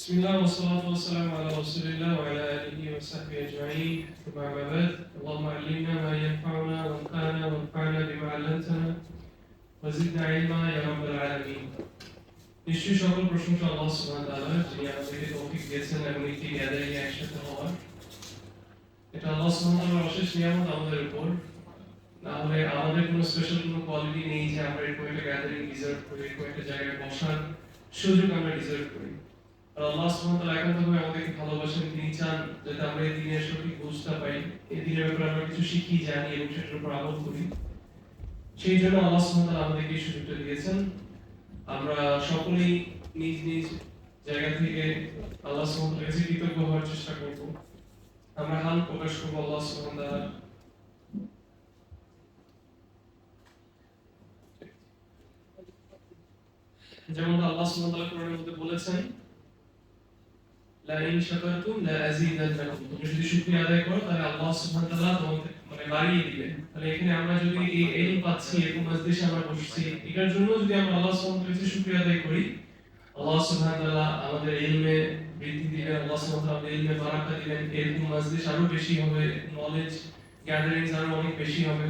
بسم الله والصلاة والسلام على رسول الله وعلى آله وصحبه أجمعين ثم أما بعد اللهم علمنا ما ينفعنا وانفعنا وانفعنا بما علمتنا وزدنا علما يا رب العالمين নিশ্চয়ই সকল প্রশংসা আল্লাহ সুবহানাহু ওয়া তাআলা যিনি আমাদেরকে তৌফিক দিয়েছেন এবং একটি গ্যাদারিং একসাথে হওয়ার এটা আল্লাহ সুবহানাহু ওয়া তাআলার অশেষ নিয়ামত আমাদের উপর না হলে আমাদের কোনো স্পেশাল কোনো কোয়ালিটি নেই যে আমরা এরকম একটা গ্যাদারিং ডিজার্ভ করি এরকম একটা জায়গায় বসার সুযোগ আমরা ডিজার্ভ করি আল্লাহ সুবহানাহু ওয়া তাআলা আমাদেরকে ভালোবাসেন, তিনি চান যাতে আমরা এই দিনের সঠিক বুঝতে পাই। এই দিনের ব্যাপারে আমরা কিছু শিখি, জানি এবং সেটার উপর আমল করি। সেই জন্য আল্লাহ সুবহানাহু ওয়া তাআলা আমাদেরকে এই সুযোগটা দিয়েছেন। আমরা সকলেই নিজ নিজ জায়গা থেকে আল্লাহ সুবহানাহু ওয়া তাআলার কৃতজ্ঞ হওয়ার চেষ্টা করব। আমরা হাল প্রকাশ করব আল্লাহ সুবহানাহু ওয়া তাআলার। যেমন আল্লাহ সুবহানাহু ওয়া তাআলা কোরআনের বলেছেন লা ইন শাকারতুম লা আযীদান্নাকুম যদি শুকরিয়া আদায় করো, তাহলে আল্লাহ সুবহানাহু তাআলা তোমাকে মানে বাড়িয়ে দিবেন তাহলে এখানে আমরা যদি এই এলম পাচ্ছি এরকম মজলিসে আমরা বসছি, এটার জন্য যদি আমরা আল্লাহ সুবহানাহু ওয়া শুকরিয়া আদায় করি, আল্লাহ সুবহানাহু তাআলা আমাদের ইলমে বৃদ্ধি দিবেন, আল্লাহ সুবহানাহু তাআলা ইলমে বারাকা দিবেন এরকম মজলিস আরও বেশি হবে নলেজ গ্যাদারিংস আরও অনেক বেশি হবে।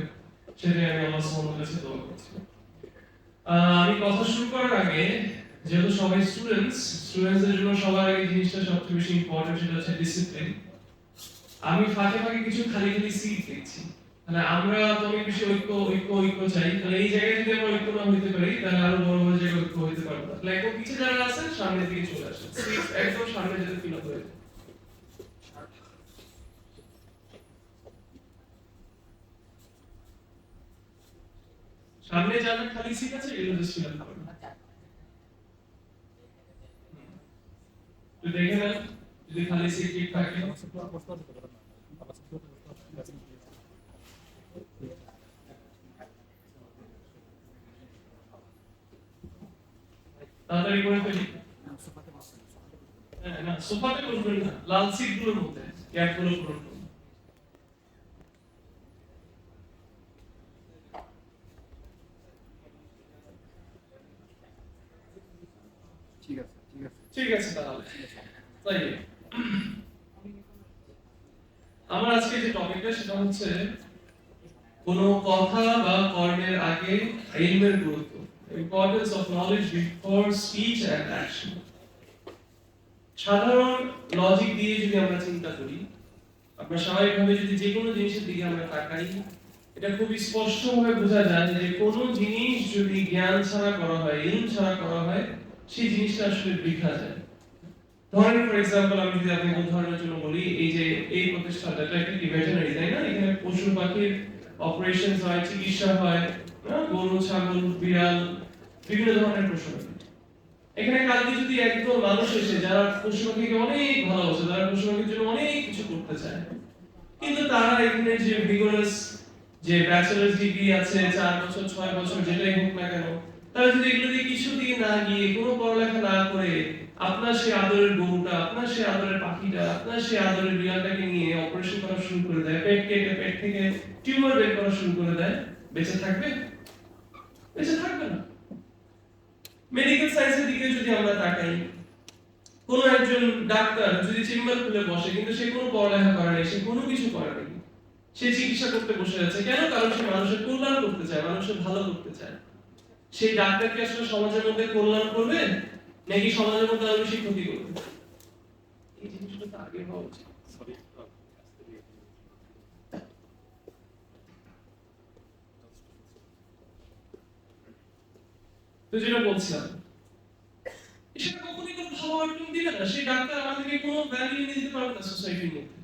সেটাই আমি আল্লাহ সুবহানাহু কাছে দোয়া করছি। আমি কথা শুরু করার আগে যেহেতু সবাই স্টুডেন্টস স্টুডেন্টসদের জন্য সবার আগে জিনিসটা সবচেয়ে বেশি ইম্পর্টেন্ট সেটা হচ্ছে ডিসিপ্লিন আমি ফাঁকে ফাঁকে কিছু খালি খালি সিট দেখছি। তাহলে আমরা তো অনেক বেশি ঐক্য ঐক্য ঐক্য চাই। তাহলে এই জায়গায় যদি আমরা ঐক্য না হইতে পারি, তাহলে আরও বড় বড় জায়গায় ঐক্য হইতে পারব। তাহলে একদম পিছিয়ে যারা আছে, সামনের দিকে চলে সিট একদম সামনে যেতে ফিল আপ হয়ে সামনে যাদের খালি সিট আছে এগুলো জাস্ট ফিল আপ করুন তো দেখে নেন যদি খালি সিট ঠিক থাকে। তাড়াতাড়ি করে ফেলি। হ্যাঁ, না সোফাতে বসবেন না লাল সিটগুলোর মধ্যে গ্যাপগুলো পূরণ ঠিক আছে ঠিক আছে। ঠিক আছে তাহলে। তাই আমার আজকে যে টপিকটা সেটা হচ্ছে কোন কথা বা কর্মের আগে গুরুত্ব importance of knowledge before speech action সাধারণ লজিক দিয়ে যদি আমরা চিন্তা করি, আমরা স্বাভাবিকভাবে যদি যে কোনো জিনিসের দিকে আমরা তাকাই, এটা খুব স্পষ্টভাবে বোঝা যায় যে কোনো জিনিস যদি জ্ঞান ছাড়া করা হয়, ইলম ছাড়া করা হয়, সেই জিনিসটা আসলে বৃথা যায়। ধরেন ফর এক্সাম্পল আমি যদি উদাহরণের জন্য বলি, এই যে এই প্রতিষ্ঠানটা, এটা তাই না এখানে পশু পাখির অপারেশন হয়, চিকিৎসা হয় হ্যাঁ? গরু, ছাগল, বিড়াল, বিভিন্ন ধরনের পশু এখানে কালকে যদি মানুষ এসে, যারা পশু পাখিকে অনেক ভালোবাসে, যারা পশু পাখির জন্য অনেক কিছু করতে চায়, কিন্তু তারা এখানে যে ভিগোরাস যে ব্যাচেলার্স ডিগ্রি আছে, চার বছর, ছয় বছর, যেটাই হোক না কেন, তারা যদি এগুলো দিয়ে কিছু দিকে না গিয়ে কোনো পড়ালেখা না করে আপনার সে আদরের গরুটা, আপনার সে আদরের পাখিটা, আপনার সে আদরের বিড়ালটাকে নিয়ে অপারেশন করা শুরু করে দেয়, পেট কেটে পেট থেকে টিউমার বের করা শুরু করে দেয়, বেঁচে থাকবে? বেঁচে থাকবে না। মেডিকেল সায়েন্সের দিকে যদি আমরা তাকাই, কোনো একজন ডাক্তার যদি চেম্বার খুলে বসে, কিন্তু সে কোনো পড়ালেখা করে নাই, সে কোনো কিছু করে নাই, সে চিকিৎসা করতে বসে আছে, কেন? কারণ সে মানুষের কল্যাণ করতে চায় মানুষের ভালো করতে চায়। সেই ডাক্তার কি আসলে সমাজের মধ্যে কল্যাণ করবে? নাকি সমাজের মধ্যে আরও বেশি ক্ষতি করবে? এই জিনিসটা তো আগে হওয়া উচিত। সরি তো যেটা বলছিলাম সেটা কখনই কোনো ভালো আউটকাম দিবে না। সেই ডাক্তার আমাদেরকে কোনো ভ্যালু এনে দিতে পারবে না সোসাইটির মধ্যে।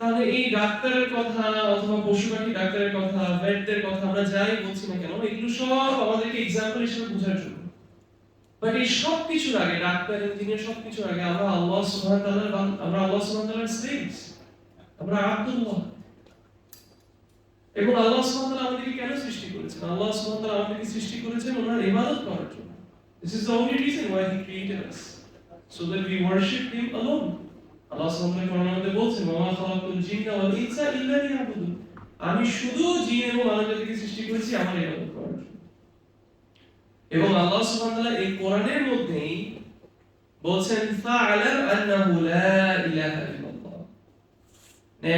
তাহলে এই ডাক্তারের কথা অথবা পশু পাখি ডাক্তারের কথা ভেটদের কথা আমরা যাই বলছি না কেন এগুলো সব আমাদেরকে এক্সাম্পল হিসেবে বোঝার জন্য। বাট এই সব কিছুর আগে ডাক্তার ইঞ্জিনিয়ার সব কিছুর আগে আমরা আল্লাহ আমরা আল্লাহ আমরা এবং আল্লাহ আমাদেরকে কেন সৃষ্টি করেছেন? আল্লাহ তাআলা আমাদেরকে সৃষ্টি করেছেন ওনার ইবাদত করার জন্য। Worship him alone. আল্লাহ মধ্যে বলছেন, ওয়া মা খালাকুল জিন্না ওয়াল আমি শুধু জিন এবং মানবজাতিকে সৃষ্টি করেছি আমার ইবাদত এবং আল্লাহ তাআলা এই কোরআনের মধ্যেই বলছেন, ফাআলাম আন্নাহু লা ইলাহা ইল্লাল্লাহ।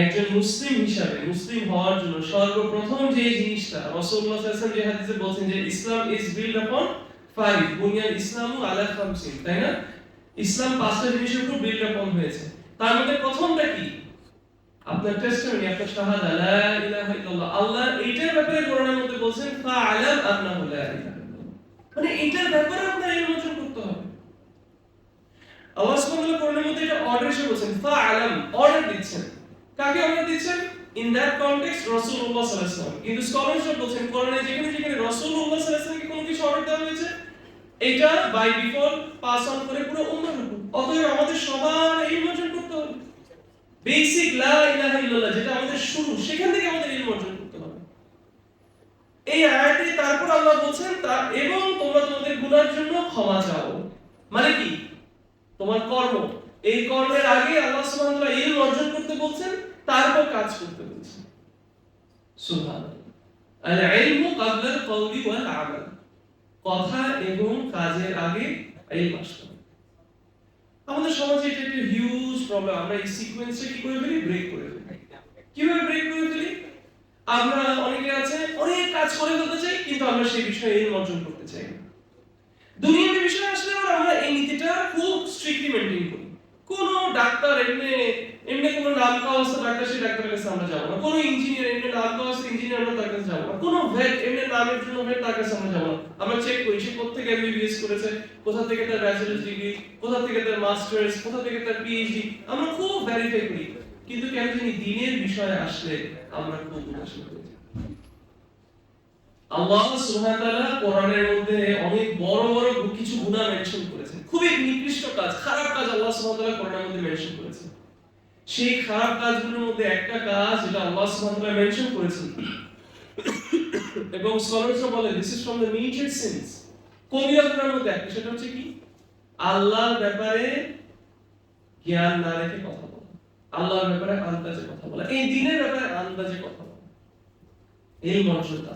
একজন মুসলিম হিসাবে, মুসলিম হওয়ার জন্য সর্বপ্রথম যে জিনিসটা রাসূলুল্লাহ সাল্লাল্লাহু আলাইহি বলছেন যে Islam is built upon five ইসলামু আলা খামসিন তাই না? ইসলাম পাঁচটা জিনিসের উপর বিল্ড আপন হয়েছে। তার মধ্যে প্রথমটা কি? আপনার টেস্টিমনি আপনার শাহাদা, লা ইলাহা ইল্লাল্লাহ। আল্লাহ এইটার ব্যাপারে কোরআনের মধ্যে বলছেন, ফাআলাম আন্নাহু লা ইলাহা মানে এইটার ব্যাপারে ইলম অর্জন করতে হবে। আল্লাহ সুবহানাহু কোরআনের মধ্যে এটা অর্ডার হিসেবে বলছেন অর্ডার দিচ্ছেন। কাকে অর্ডার দিচ্ছেন? ইন দ্যাট কনটেক্সট রাসূলুল্লাহ সাল্লাল্লাহু আলাইহি ওয়াসাল্লাম। কিন্তু স্কলারশিপ বলছেন, কোরআনে যেখানে যেখানে রাসূলুল্লাহ সাল্লাল্লাহু আলাইহি ওয়াসাল্লামকে কোনো কিছু অর্ডার দেওয়া হয়েছে, এটা বাই ডিফল্ট পাস অন করে পুরো উম্মাহর উপর অতএব আমাদের সবার অর্জন করতে হবে। বেসিক লা ইলাহা ইল্লাল্লাহ যেটা আমাদের শুরু, সেখান থেকে আমাদের হবে। এই আয়াতে তারপর আল্লাহ বলছেন, তা এবং তোমরা তোমাদের গুনার জন্য ক্ষমা চাও। মানে কি? তোমার কর্ম। এই কর্মের আগে আল্লাহ সুবহানাহু ওয়া তাআলা ইলম অর্জন করতে বলছেন, তারপর কাজ করতে বলছেন। সুবহানাল্লাহ। আল ইলমু ক্বাবলা আল কওলি ওয়াল আমাল। কথা এবং কাজের আগে ইলম আসতে আমাদের সমাজে এটা একটা হিউজ প্রবলেম আমরা এই সিকোয়েন্সটা কি করে ফেলি? ব্রেক করে ফেলি। কীভাবে ব্রেক করে ফেলি? আমরা অনেকে আছে, অনেক কাজ করে ফেলতে চাই, কিন্তু আমরা সেই বিষয়ে ইলম অর্জন করতে চাই বিষয় আসলে আমরা এই নীতিটা খুব স্ট্রিক্টলি মেনটেন করি। কোন ডাক্তার এমনি এমনি নাম ডাক্তার সেই ডাক্তারের কাছে আমরা যাব না। কোন ইঞ্জিনিয়ার এমনি নাম খাওয়া ইঞ্জিনিয়ার আমরা তার কাছে যাব না। কোন ভেট এমনি নামের জন্য ভেট তার কাছে আমরা যাব না। আমরা চেক করি, সে কোথা থেকে এমবিবিএস করেছে, কোথা থেকে তার ব্যাচেলার্স ডিগ্রি কোথা থেকে তার মাস্টার্স কোথা থেকে তার পিএইচডি আমরা খুব ভেরিফাই করি। কিন্তু কেন জানি দিনের বিষয়ে আসলে আমরা খুব উদাসীন আল্লাহ কোরআনের মধ্যে অনেক বড় বড় কিছু মেনশন খুবই কাজ, খারাপ কাজ আল্লাহ কোরআনের মধ্যে মেনশন সেই খারাপ কাজগুলোর মধ্যে একটা কাজ যেটা আল্লাহ মেনশন করেছেন। এবং স্কলারসরা বলে দিস ইজ ফ্রম দ্য মধ্যে? একটা সেটা হচ্ছে কি? আল্লাহর ব্যাপারে জ্ঞান না রেখে কথা আল্লাহর ব্যাপারে আন্দাজে কথা বলা, এই দিনের ব্যাপারে আন্দাজে কথা বলা। এই মর্যাদা।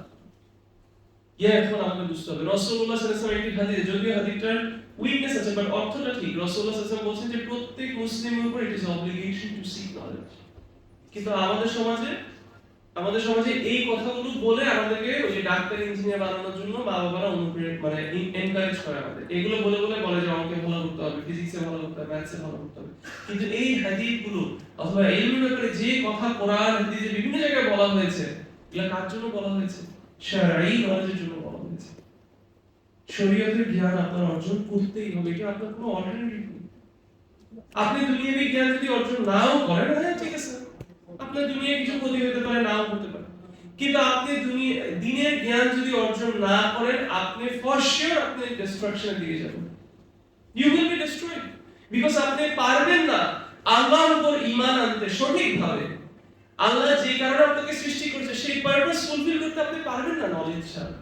ইয়া এখন আমাদের বুঝতে হবে রসগোল্লা আলাইহি একটি হাদিস, যদিও হাদিসটার উইকনেস আছে বাট অর্থটা ঠিক। রসগোল্লা সাল্লাল্লাহু বলছেন যে, প্রত্যেক মুসলিমের উপর it is obligation to seek knowledge কিন্তু আমাদের সমাজে আমাদের সমাজে এই কথাগুলো বলে আমাদেরকে ওই যে ডাক্তার ইঞ্জিনিয়ার বানানোর জন্য মা বাবারা অনুপ্রেরণা মানে এনকারেজ করে আমাদের। এগুলো বলে বলে বলে যে আমাকে ভালো করতে হবে ফিজিক্সে ভালো করতে হবে ম্যাথসে ভালো করতে হবে। কিন্তু এই হাদিসগুলো, অথবা এইগুলোর ব্যাপারে যে কথা কোরআন, হাদিসে বিভিন্ন জায়গায় বলা হয়েছে, এগুলো কার জন্য বলা হয়েছে? শারঈ নলেজের জন্য বলা হয়েছে। শরীয়তের জ্ঞান আপনার অর্জন করতেই হবে, এটা আপনার কোনো অল্টারনেটিভ আপনি দুনিয়াবি জ্ঞান যদি অর্জন নাও করেন হ্যাঁ ঠিক আছে। আপনার দুনিয়ায় কিছু ক্ষতি হতে পারে, নাও হতে পারে। কিন্তু আপনি দুনিয়া, দিনের জ্ঞান যদি অর্জন না করেন, আপনি ফর আপনি ডিস্ট্রাকশনের দিকে যাবেন। You will be destroyed because আপনি পারবেন না আল্লাহর উপর ঈমান আনতে সঠিকভাবে। আল্লাহ যে কারণে আপনাকে সৃষ্টি করেছে, সেই পারপাস ফুলফিল করতে আপনি পারবেন না নলেজ ছাড়া।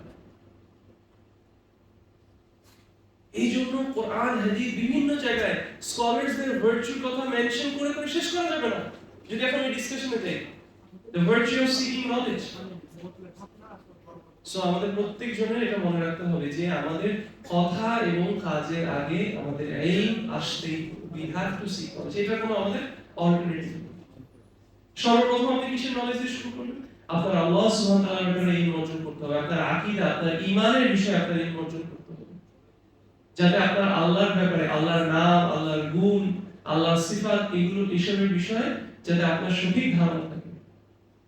এই জন্য কোরআন, হাদিস বিভিন্ন জায়গায় স্কলারসদের ভার্চুর কথা মেনশন করে করে শেষ করা যাবে না। যদি এখন ওই ডিসকাশনে যাই the virtue of seeking knowledge so আমাদের প্রত্যেক জনের এটা মনে রাখতে হবে যে আমাদের কথা এবং কাজের আগে আমাদের এই আসতেই we have to seek knowledge এটা কোনো আমাদের অল্টারনেটিভ সর্বপ্রথম আপনি কিসের নলেজ দিয়ে শুরু করবেন? আপনার আল্লাহ সুবহানাহু ওয়া তাআলার ব্যাপারে ইলম অর্জন করতে হবে। আপনার আকীদা, আপনার ঈমানের বিষয়ে আপনার ইলম অর্জন করতে হবে। যাতে আপনার আল্লাহর ব্যাপারে, আল্লাহর নাম, আল্লাহর গুণ, আল্লাহর সিফাত এগুলো এসবের বিষয়ে যাতে আপনার সঠিক ধারণা থাকে।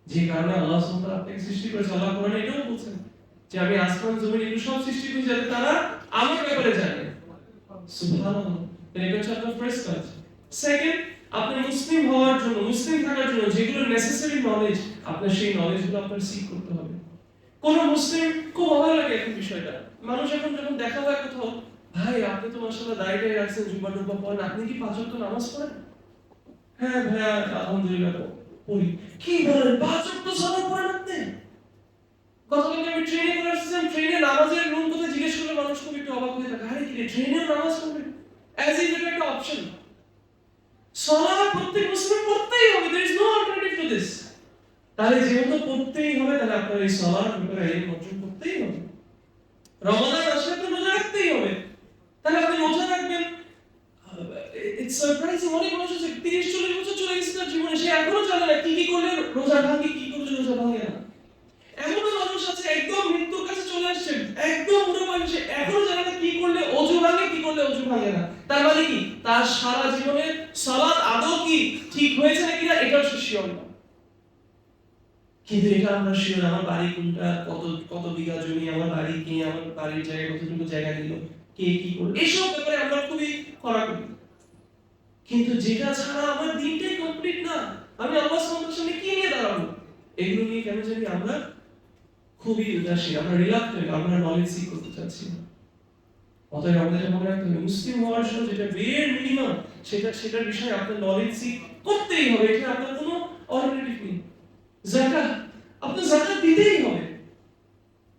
যে কারণে আল্লাহ তাআলা আপনাকে সৃষ্টি করেছে। আল্লাহ কোরআনে এটাও বলছেন যে আমি আসমান জমিন এগুলো সব সৃষ্টি করেছি যাতে তারা আমার ব্যাপারে জানে। সুবহানাল্লাহ। এটা হচ্ছে আপনার ফার্স্ট কাজ। সেকেন্ড আপনি মুসলিম হওয়ার জন্য, মুসলিম থাকার জন্য যেগুলো নেসেসারি নলেজ আপনার সেই নলেজগুলো আপনার সিক করতে হবে। কোন মুসলিম, খুব ভালো লাগে এখন বিষয়টা। মানুষ এখন যখন দেখা হয় কোথাও, ভাই, আপনি তো মাশাআল্লাহ দাড়িটাই রাখছেন জুব্বা টুব্বা পরেন আপনি কি পাঁচ নামাজ পড়েন? হ্যাঁ ভাইয়া আলহামদুলিল্লাহ পড়ি কি বলেন পাঁচ ওয়াক্ত সালাত পড়েন আপনি গতকালকে আমি ট্রেনে করে আসছিলাম ট্রেনে নামাজের রুম কোথায় জিজ্ঞেস করলে মানুষ খুব একটু অবাক হয়ে থাকে আরে কি রে ট্রেনেও নামাজ পড়বে অ্যাজ ইট এটা একটা অপশন সালাত প্রত্যেক মুসলিম পড়তেই হবে there is no alternative to this তাহলে যেহেতু পড়তেই হবে তাহলে আপনার এই সালাত ব্যাপারে এই অর্জন করতেই হবে রমাদান আসলে তো রোজা রাখতেই হবে তাহলে আপনি রোজা রাখবেন ইটস সারপ্রাইজিং অনেক মানুষ আছে তিরিশ চল্লিশ বছর চলে গেছে তার জীবনে। সে এখনও জানে না কি কি করলে রোজা ভাঙে, কি করলে রোজা ভাঙে না। এমনও মানুষ আছে, একদম মৃত্যুর কাছে চলে আসছে, একদম বুড়ো বয়সে এখনও জানে না কি করলে অজু ভাঙে, কি করলে অজু ভাঙে না। তার মানে কি? তার সারা জীবনে সালাত আদৌ কি ঠিক হয়েছে নাকি না, এটাও সে শিওর না। কিন্তু এটা আমরা শিওর আমার বাড়ি কোনটা, কত কত বিঘা জমি, আমার বাড়ি কি, আমার বাড়ির জায়গায় কতটুকু জায়গা দিল কে কি করল এইসব ব্যাপারে আমরা খুবই কড়াকড়ি কিন্তু যেটা ছাড়া আমার দিনটাই কমপ্লিট না, আমি আল্লাহ সুবহানাহু সামনে কি নিয়ে দাঁড়াবো? এগুলো নিয়ে কেন জানি আমরা খুবই উদাসীন আমরা রিলাক্টেন্ট আমরা নলেজ সিক করতে চাচ্ছি না। অতএব আমাদের মনে রাখতে হবে, মুসলিম হওয়ার জন্য যেটা মিনিমাম সেটা সেটার বিষয়ে আপনার নলেজ সিক করতেই হবে এটা আপনার কোনো অল্টারনেটিভ নেই। জাকাত, আপনার জাকাত দিতেই হবে।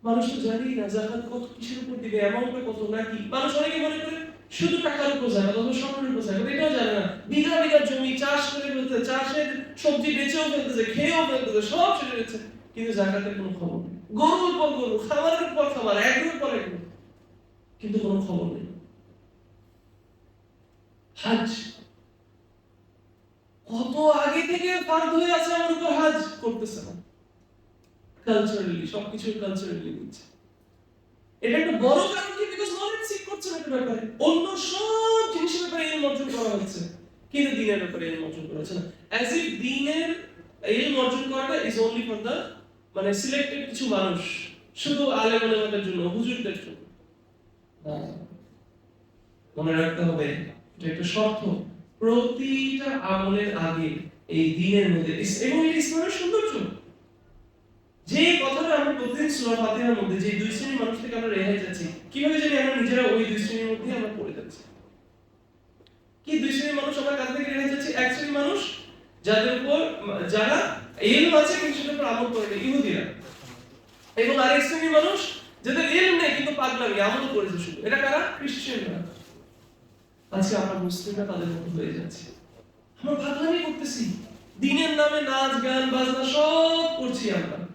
মানুষ তো জানেই না, জাকাত কত কিসের উপর দিবে অ্যামাউন্টটা কত নাকি? মানুষ অনেকে মনে করে শুধু টাকার উপর স্বর্ণের উপর জাকাত এটাও জানে না। বিঘা বিঘা জমি, চাষ করে ফেলতে চাষের সবজি বেচেও ফেলতেছে খেয়েও ফেলতেছে সব যাচ্ছে কিন্তু কোনো খবর গরুর পর গরু, খাবারের পর খাবার পর কিন্তু কোনো খবর নেই। হাজ। কত আগে থেকে ফার্দ হয়ে আছে আমার উপর হাজ করতেছে না। কালচারালি সবকিছু কালচারালি নিচ্ছে এটা একটা বড় কারণ কি? বিকজ ব্যাপারে অন্য সব জিনিসের ব্যাপারে এলম অর্জন করা হচ্ছে। কিন্তু দিনের ব্যাপারে এলম অর্জন করা হচ্ছে না। অ্যাজ ইফ দিনের এলম অর্জন করাটা ইজ অনলি ফর দ্য মানে সিলেক্টেড কিছু মানুষ। শুধু আলেম আলেমাদের জন্য, হুজুরদের জন্য। মনে রাখতে হবে, এটা একটা শর্ত। প্রতিটা আমলের আগে এই দিনের মধ্যে, এবং এটা ইসলামের সৌন্দর্য। যে কথাটা আমরা প্রতিদিন সূরা ফাতিহার মধ্যে যে দুই শ্রেণির মানুষ থেকে আমরা রেহাই যাচ্ছি কীভাবে জানি আমরা নিজেরা ওই দুই শ্রেণির মধ্যে আমরা পড়ে যাচ্ছি? কি দুই শ্রেণির মানুষ আমরা কাছ থেকে রেহাই যাচ্ছি এক শ্রেণির মানুষ যাদের উপর যারা এলম আছে কিন্তু সেটার উপর আমল করে না, ইহুদিরা। এবং আরেক শ্রেণির মানুষ যাদের এলম নেই কিন্তু পাগলামি আমল করেছে শুধু। এটা কারা? খ্রিস্টানরা। আজকে আমরা মুসলিমরা তাদের মতো হয়ে যাচ্ছি। আমরা পাগলামি করতেছি। দিনের নামে নাচ গান বাজনা সব করছি আমরা।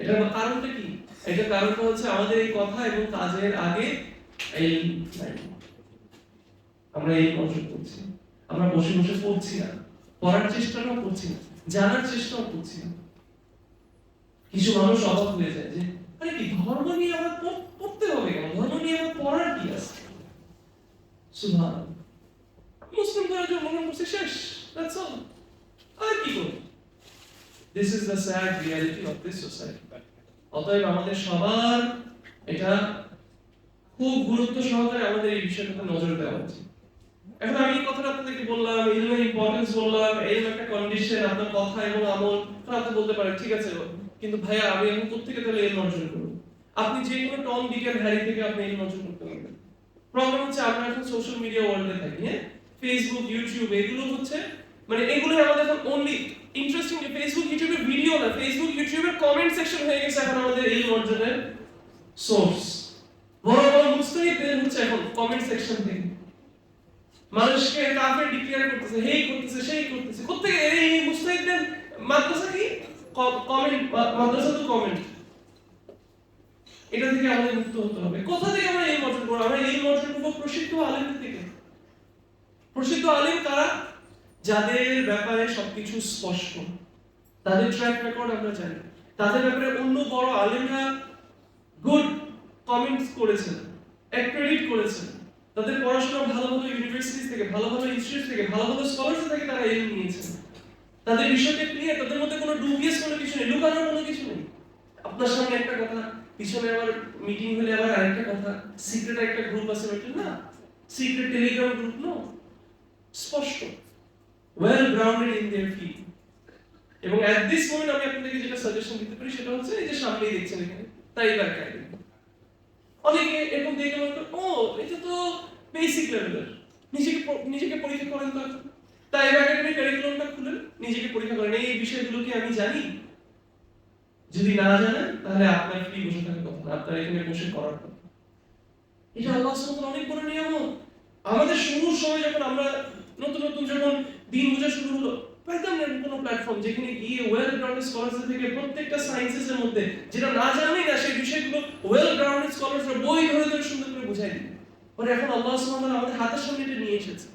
এটার কারণটা কি? এটা কারণটা হচ্ছে আমাদের এই কথা এবং কাজের আগে এই আমরা এই অর্জন করছি আমরা বসে বসে পড়ছি না। পড়ার চেষ্টাটাও করছি না। জানার চেষ্টাও করছি না। কিছু মানুষ অবাক হয়ে যায় যে, আরে কি, ধর্ম নিয়ে আমার পড়- পড়তে হবে কেন? ধর্ম নিয়ে আমার পড়ার কি আছে? সুবহান মুসলিম জন্য মনে করছে শেষ। আর কি করব? This is the sad reality of this society অতএব আমাদের সবার এটা খুব গুরুত্ব সহকারে আমাদের এই বিষয়টাতে নজর দেওয়া উচিত। এখন আমি কথাটা আপনাদেরকে বললাম ইম্পর্টেন্স বললাম একটা কন্ডিশন আপনার কথা এবং আমল বলতে ঠিক আছে, কিন্তু ভাইয়া আমি এখন কোথেকে তাহলে এলম অর্জন করব? আপনি যে কোনো টম ডিকের হ্যারি থেকে আপনি এলম অর্জন করতে পারবেন। প্রবলেম হচ্ছে আমরা এখন সোশ্যাল মিডিয়া ওয়ার্ল্ডে থাকি হ্যাঁ? ফেসবুক ইউটিউব এগুলো হচ্ছে মানে এগুলো আমাদের এখন অনলি ইন্টারেস্টিং ফেসবুক ইউটিউবের ভিডিও না ফেসবুক ইউটিউবের কমেন্ট সেকশন হয়ে গেছে এখন আমাদের এই অর্জনের সোর্স বড় বড় মুস্তাহিদদের হচ্ছে এখন কমেন্ট সেকশন থেকে। মানুষকে কাফের ডিক্লেয়ার করতেছে, হেই করতেছে, সেই করতেছে। কোথেকে এই মুস্তাহিদদের মাদ্রাসা কি? কমেন্ট মাদ্রাসা তো কমেন্ট এটা থেকে আমাদের মুক্ত হতে হবে। কোথা থেকে আমরা এই অর্জন করব আমরা এই অর্জন করব প্রসিদ্ধ আলেমদের থেকে। প্রসিদ্ধ আলেম কারা? যাদের ব্যাপারে সবকিছু স্পষ্ট, তাদের ট্র্যাক রেকর্ড আমরা জানি। তাদের ব্যাপারে অন্য বড় আলেমরা গুড কমেন্টস করেছেন অ্যাক্রেডিট করেছেন। তাদের পড়াশোনা ভালো ভালো ইউনিভার্সিটি থেকে, ভালো ভালো ইনস্টিটিউট থেকে, ভালো ভালো স্কলারস থেকে তারা এল নিয়েছেন। তাদের বিষয়কে নিয়ে তাদের মধ্যে কোনো ডুবিয়াস কোনো কিছু নেই, লুকানোর কোনো কিছু নেই। আপনার সামনে একটা কথা, পিছনে আবার মিটিং হলে আবার আরেকটা কথা সিক্রেট একটা গ্রুপ আছে না? সিক্রেট টেলিগ্রাম গ্রুপ নো স্পষ্ট। Well grounded in their field এবং এট দিস মোমেন্ট আমি আপনাদেরকে যেটা সাজেশন দিতে পারি সেটা হচ্ছে এই যে সামনেই দেখছেন এখানে তাই এবার কাহিনী অনেকে এরকম দেখে মনে করে, ও এটা তো বেসিক লেভেলের নিজেকে প- নিজেকে পরীক্ষা করেন তো এখন। তাই এবার একাডেমিক কারিকুলামটা খুলেন নিজেকে পরীক্ষা করেন এই বিষয়গুলো কি আমি জানি যদি না জানেন তাহলে আপনার ফ্রি বসে থাকার কথা না আপনার এখানে বসে করার কথা এটা আল্লাহ সুবহানাহু অনেক বড় নিয়ামত আমাদের শুরুর সময় যখন আমরা নতুন নতুন যখন দিন বোঝা শুরু হলো। কোনো প্ল্যাটফর্ম যেখানে গিয়ে ওয়েল গ্রাউন্ডেড থেকে প্রত্যেকটা মধ্যে যেটা না না, সেই বিষয়গুলো ওয়েল গ্রাউন্ডেড বই ধরে ধরে সুন্দর করে বুঝাই দিবে। পরে এখন আল্লাহ সুবহানাহু আমাদের হাতের সামনে এটা নিয়ে এসেছে।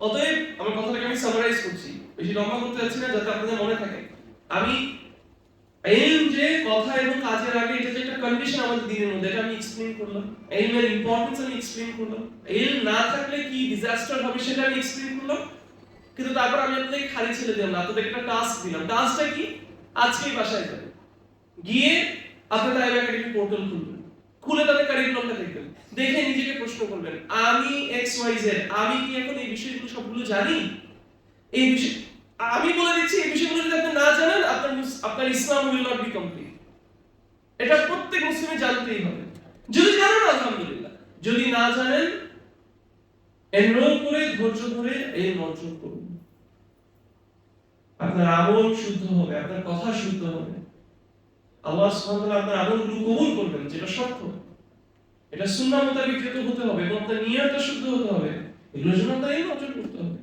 অতএব আমার কথাটাকে আমি সামারাইজ করছি। বেশি লম্বা করতে যাচ্ছি না, যাতে আপনাদের মনে থাকে। আমি কথা এবং কাজের আগে এটা যে একটা কন্ডিশন আমাদের দিনের মধ্যে, এটা আমি এক্সপ্লেইন করলাম। এলমের ইম্পর্টেন্স আমি এক্সপ্লেইন করলাম। এলম না থাকলে কি ডিজাস্টার হবে সেটা আমি এক্সপ্লেইন করলাম। কিন্তু তারপর আমি আপনাদেরকে খালি ছেড়ে দিলাম না, আপনাদেরকে একটা টাস্ক দিলাম। টাস্কটা কি? আজকেই বাসায় যাবেন গিয়ে আপনাদের আইব একাডেমি পোর্টাল খুলবেন। খুলে তাদের কারিকুলামটা দেখবেন। দেখে নিজেকে প্রশ্ন করবেন, আমি এক্স ওয়াই জেড আমি কি এখন এই বিষয়গুলো সবগুলো জানি? এই বিষয় আমি বলে দিচ্ছি, এই বিষয়গুলো যদি আপনি না জানেন, আপনার আপনার Islam will not be complete এটা প্রত্যেক মুসলিমে জানতেই হবে। যদি জানেন আলহামদুলিল্লাহ। যদি না জানেন এনরোল করে ধৈর্য ধরে এই করুন আপনার শুদ্ধ হবে আপনার কথা শুদ্ধ হবে। আল্লাহ সুবহানাহু আপনার কবুল করবেন যেটা সত্য। এটা সুন্নাহ মোতাবেক যেতে হতে হবে এবং আপনার নিয়তটা শুদ্ধ হতে হবে। এগুলোর জন্য করতে হবে।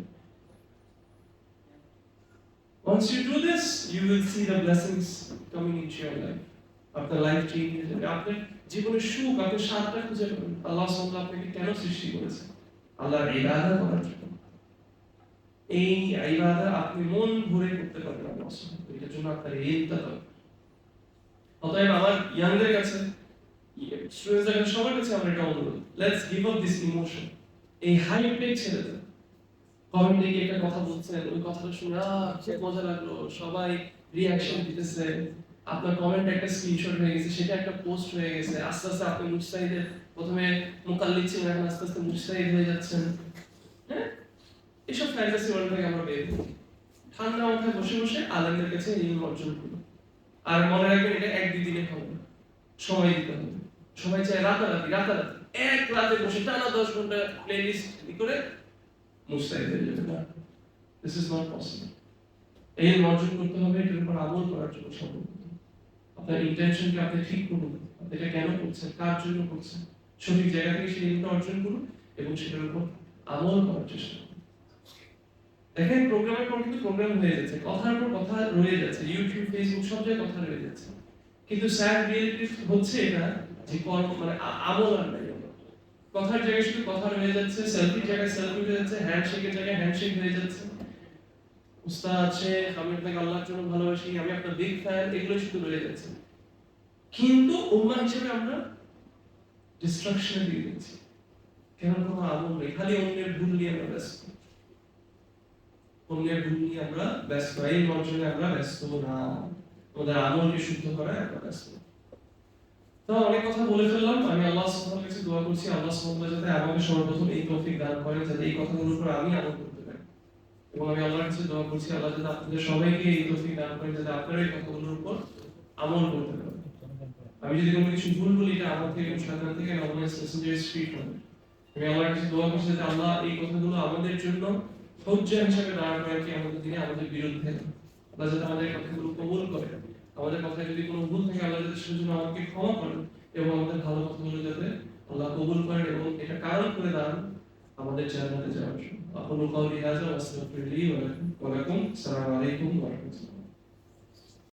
Once you do this, you will see the blessings coming into your life. আপনার লাইফ চেঞ্জ হয়ে আপনার জীবনের সুখ আপনার স্বাদটা খুঁজে পাবেন। আল্লাহ সাল্লাহ আপনাকে কেন সৃষ্টি করেছে আল্লাহর ইবাদত করার জন্য। এই ইবাদত আপনি মন ভরে করতে পারবেন আল্লাহ এটার জন্য আপনার দরকার অতএব আমার ইয়াংদের কাছে, স্টুডেন্টসদের কাছে, সবার কাছে এটা অনুরোধ। Let's give up this emotion এই ছেড়ে দেন কমেন্টে একটা কথা বলছেন, ওই কথাটা শুনে, আহ মজা লাগল। সবাই রিয়াকশন দিতেছে। আপনার কমেন্ট একটা স্ক্রিনশট হয়ে গেছে, সেটা একটা পোস্ট হয়ে গেছে। আস্তে আস্তে আপনি মুস্তাহিদের প্রথমে মোকাল্লিদ ছিলেন এখন আস্তে আস্তে মুস্তাহিদ হয়ে যাচ্ছেন। হ্যাঁ? এসব ফ্যান্টাসি ওয়ার্ল্ড থেকে আমরা বের ঠান্ডা মাথায় বসে বসে আলেমদের কাছে ইলম অর্জন করুন। আর মনে রাখবেন, এটা এক দুই দিনে হবে না। সময় দিতে হবে। সবাই চায় রাতারাতি রাতারাতি। এক রাতে বসে টানা দশ ঘণ্টা প্লে লিস্ট করে মুস্তাহিদ হয়ে যাবে। না দিস ইজ নট পসিবল এই অর্জন করতে হবে, এটার উপর আমল করার জন্য সম্ভব আপনার ইন্টেনশনকে আপনি ঠিক করুন। আপনি এটা কেন করছেন? কার জন্য করছেন? সঠিক জায়গা থেকে সেই অর্জন করুন এবং সেটার উপর আমল করার চেষ্টা করুন। দেখেন প্রোগ্রামের পর কিন্তু প্রোগ্রাম হয়ে যাচ্ছে। কথার পর কথা রয়ে যাচ্ছে। ইউটিউব ফেসবুক সব জায়গায় কথা রয়ে যাচ্ছে। কিন্তু স্যার রিয়েলিটি হচ্ছে এটা যে কর্ম মানে আমল আর নাই কথার জায়গায় শুধু কথা রয়ে যাচ্ছে সেলফির জায়গায় সেলফি হয়ে যাচ্ছে হ্যান্ডশেকের জায়গায় হ্যান্ডশেক হয়ে যাচ্ছে। উস্তাদ আছে আমি আপনাকে আল্লাহর জন্য ভালোবাসি, আমি আপনার বিগ ফ্যান এগুলো শুধু রয়ে যাচ্ছে। কিন্তু উম্মা হিসেবে আমরা ডিস্ট্রাকশনে দিয়ে দিচ্ছি। কেন কোনো আমল নেই? খালি অন্যের ভুল নিয়ে আমরা ব্যস্ত। অন্যের ভুল নিয়ে আমরা ব্যস্ত, এই অর্জনে আমরা ব্যস্ত না। আমাদের আমলকে শুদ্ধ করায় আমরা ব্যস্ত। তো অনেক কথা বলে ফেললাম। আমি আল্লাহ সুবহানাহু কাছে দোয়া করছি। আল্লাহ সুবহানাহু যাতে আমাকে সর্বপ্রথম এই তৌফিক দান করেন, যাতে এই কথাগুলোর উপর আমি আমল করতে এবং আমি আল্লাহর কাছে দোয়া করছি, আল্লাহ যাতে আপনাদের সবাইকে এই দান করেন, যাতে আপনারা এই কথাগুলোর উপর আমল করতে পারেন। আমি যদি কোনো কিছু ভুল বলি, এটা আমার থেকে, সাধারণ থেকে হবে আমি আল্লাহর কাছে দোয়া করছি যাতে আল্লাহ এই কথাগুলো আমাদের জন্য হজ্জা হিসেবে দাঁড় কি আমাদের দিনে আমাদের বিরুদ্ধে। আল্লাহ যাতে আমাদের কথাগুলো কবুল করে। আমাদের কথায় যদি কোনো ভুল থাকে, আল্লাহ যাতে সেজন্য আমাকে ক্ষমা করেন এবং আমাদের ভালো কথাগুলো যাতে আল্লাহ কবুল করেন এবং এটা কারণ করে দান আমাদের জান্নাতে যাওয়ার জন্য। আস্তাগফিরুল্লাহ ওয়া লাকুম। আসসালামু আলাইকুম ওয়া রাহমাতুল্লাহ।